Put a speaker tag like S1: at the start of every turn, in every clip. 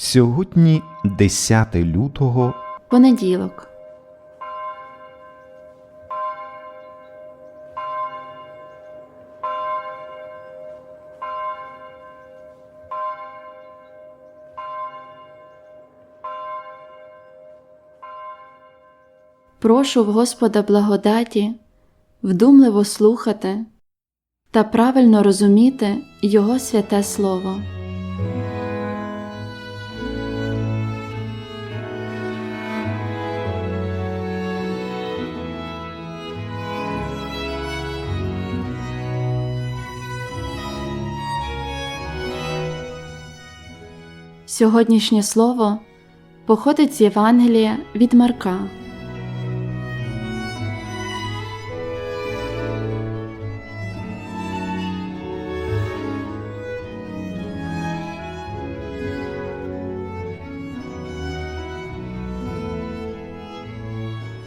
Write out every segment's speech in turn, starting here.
S1: Сьогодні 10 лютого.
S2: Понеділок. Прошу в Господа благодаті вдумливо слухати та правильно розуміти Його святе Слово. Сьогоднішнє слово походить з Євангелія від Марка.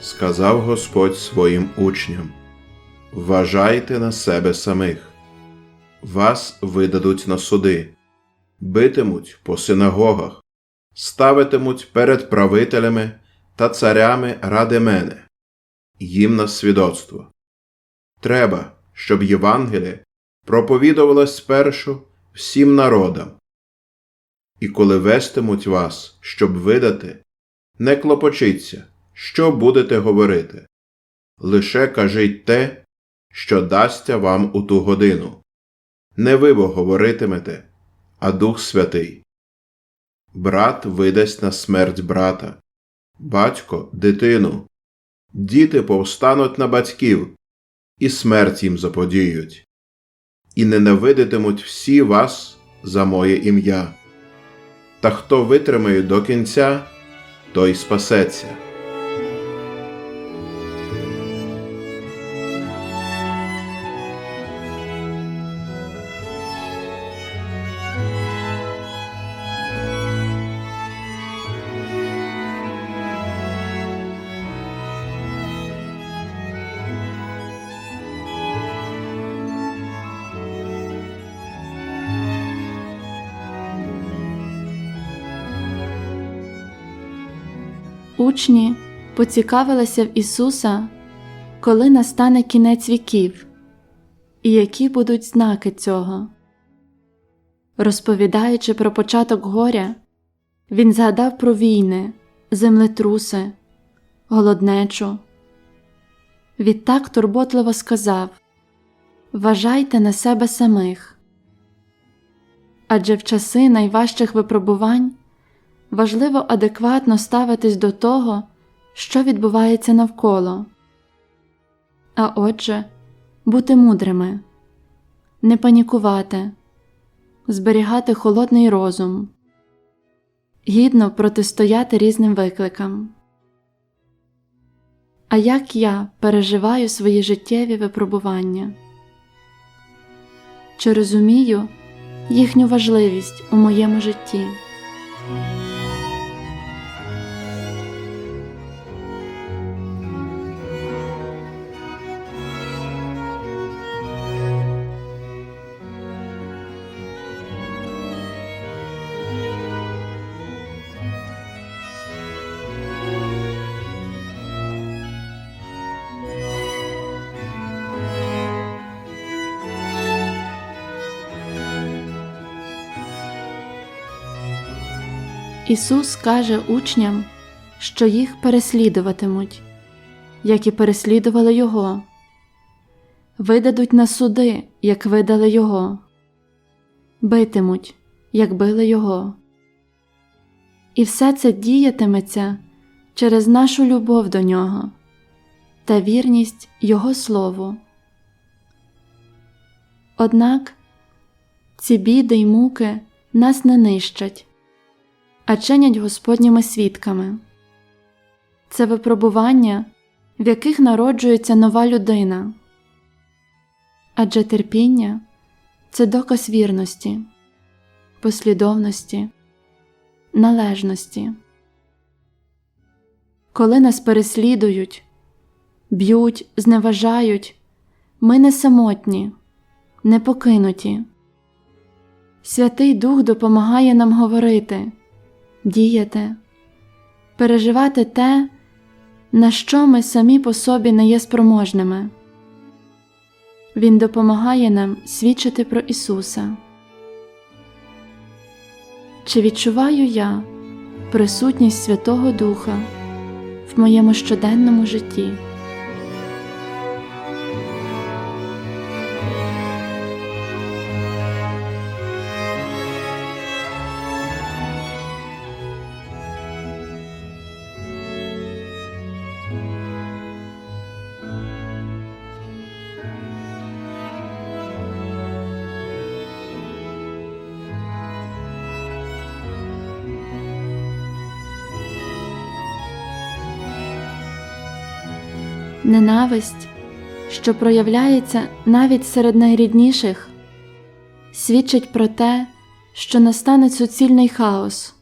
S3: Сказав Господь своїм учням: Вважайте на себе самих, вас видадуть на суди, битимуть по синагогах, ставитимуть перед правителями та царями ради мене, їм на свідоцтво. Треба, щоб Євангеліє проповідувалось спершу всім народам. І коли вестимуть вас, щоб видати, не клопочіться, що будете говорити. Лише кажіть те, що дасться вам у ту годину. Не ви бо говоритимете, а Дух Святий. Брат видасть на смерть брата, батько дитину, діти повстануть на батьків, і смерть їм заподіють, і ненавидитимуть всі вас за моє ім'я. Та хто витримає до кінця, той спасеться.
S2: Учні поцікавилися в Ісуса, коли настане кінець віків, і які будуть знаки цього. Розповідаючи про початок горя, Він згадав про війни, землетруси, голоднечу. Відтак турботливо сказав Вважайте на себе самих. Адже в часи найважчих випробувань важливо адекватно ставитись до того, що відбувається навколо. А отже, бути мудрими, не панікувати, зберігати холодний розум, гідно протистояти різним викликам. А як я переживаю свої життєві випробування? Чи розумію їхню важливість у моєму житті? Ісус каже учням, що їх переслідуватимуть, як і переслідували Його, видадуть на суди, як видали Його, битимуть, як били Його. І все це діятиметься через нашу любов до Нього та вірність Його Слову. Однак ці біди й муки нас не нищать а чинять Господніми свідками. Це випробування, в яких народжується нова людина, адже терпіння це доказ вірності, послідовності, належності. Коли нас переслідують, б'ють, зневажають, ми не самотні, не покинуті. Святий Дух допомагає нам говорити діяти, переживати те, на що ми самі по собі не є спроможними. Він допомагає нам свідчити про Ісуса. Чи відчуваю я присутність Святого Духа в моєму щоденному житті? Ненависть, що проявляється навіть серед найрідніших, свідчить про те, що настане суцільний хаос,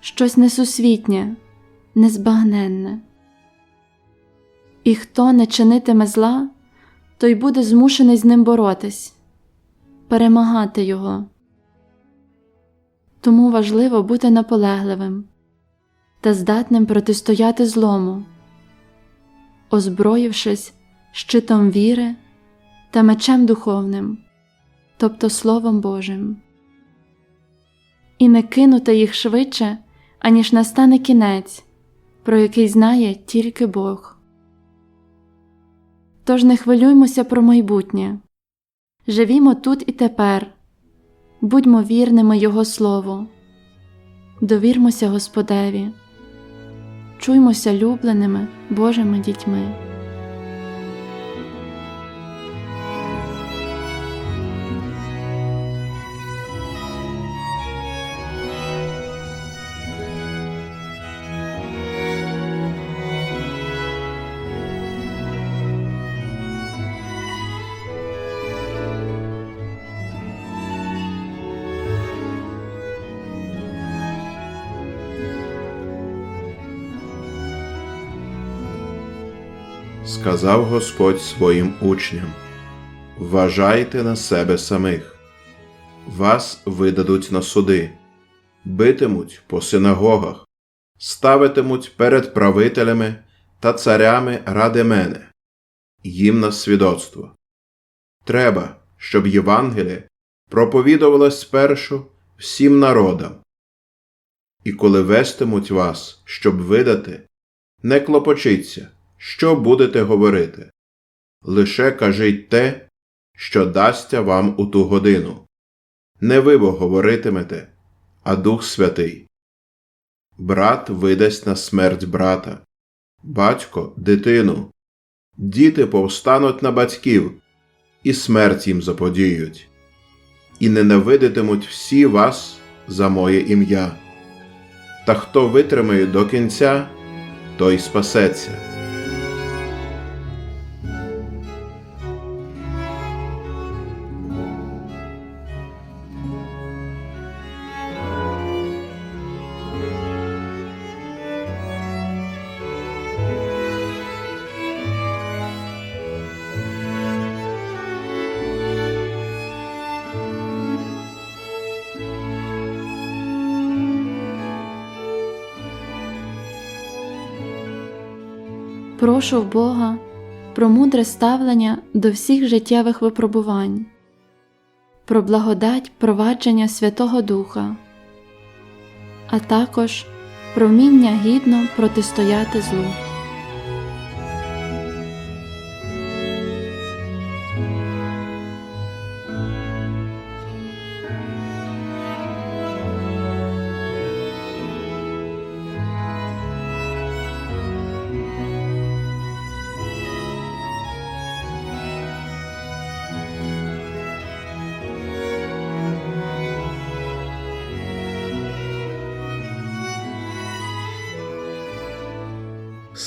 S2: щось несусвітнє, незбагненне. І хто не чинитиме зла, той буде змушений з ним боротись, перемагати його. Тому важливо бути наполегливим та здатним протистояти злому озброївшись щитом віри та мечем духовним, тобто Словом Божим, і не кинути їх швидше, аніж настане кінець, про який знає тільки Бог. Тож не хвилюймося про майбутнє, живімо тут і тепер, будьмо вірними Його Слову, довірмося Господеві чуймося любленими Божими дітьми.
S3: Сказав Господь своїм учням: Вважайте на себе самих, вас видадуть на суди, битимуть по синагогах, ставитимуть перед правителями та царями ради мене, їм на свідоцтво. Треба, щоб Євангеліє проповідувалось спершу всім народам. І коли вестимуть вас, щоб видати, не клопочіться що будете говорити. Лише кажіть те, що дасться вам у ту годину. Не ви бо говоритимете, а Дух Святий. Брат видасть на смерть брата, батько дитину, діти повстануть на батьків, і смерть їм заподіють, і ненавидитимуть всі вас за моє ім'я. Та хто витримає до кінця, той спасеться.
S2: Прошу в Бога про мудре ставлення до всіх життєвих випробувань, про благодать провадження Святого Духа, а також про вміння гідно протистояти злу.